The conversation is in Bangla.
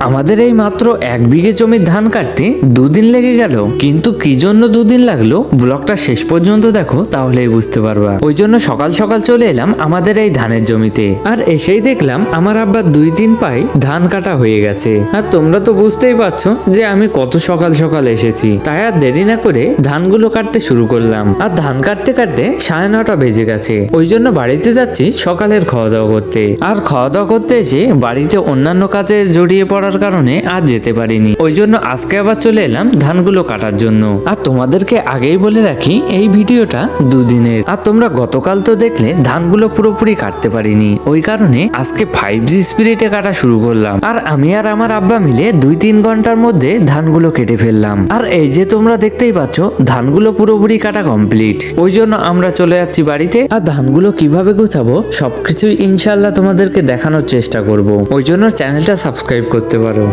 আমাদের এই মাত্র এক বিঘে জমির ধান কাটতে দুদিন লেগে গেল। কিন্তু কি জন্য দুদিন লাগল? ব্লকটা শেষ পর্যন্ত দেখো, তাহলেই বুঝতে পারবা। ওই জন্য সকাল সকাল চলে এলাম আমাদের এই ধানের জমিতে। আর এসেই দেখলাম আমার আব্বা দুই দিন পাই ধান কাটা হয়ে গেছে। আর তোমরা তো বুঝতেই পারছ যে আমি কত সকাল সকাল এসেছি। তাই আর দেরি না করে ধানগুলো কাটতে শুরু করলাম। আর ধান কাটতে কাটতে সাড়ে নটা বেজে গেছে। ওই জন্য বাড়িতে যাচ্ছি সকালের খাওয়া দাওয়া করতে। আর খাওয়া দাওয়া করতে এসে বাড়িতে অন্যান্য কাজে জড়িয়ে পড়ার কারণে আজ যেতে পারিনি। ওই জন্য আজকে আবার চলে এলাম ধানগুলো কাটার জন্য। আর তোমাদেরকে আগেই বলে রাখি, এই ভিডিওটা দুদিনের। আর তোমরা গতকাল তো দেখলে ধানগুলো পুরোপুরি কাটতে পারিনি। ওই কারণে আজকে ফাইভ জি স্পিরিটে কাটা শুরু করলাম। আর আমি আর আমার আব্বা মিলে দুই তিন ঘণ্টার মধ্যে ধানগুলো কেটে ফেললাম। আর এই যে তোমরা দেখতেই পাচ্ছ, ধানগুলো পুরোপুরি কাটা কমপ্লিট ওই জন্য আমরা চলে যাচ্ছি বাড়িতে। আর ধানগুলো কীভাবে গুছাবো সবকিছু ইনশাল্লাহ তোমাদেরকে দেখানোর চেষ্টা করব। ওই জন্য চ্যানেলটা সাবস্ক্রাইব করতে পারো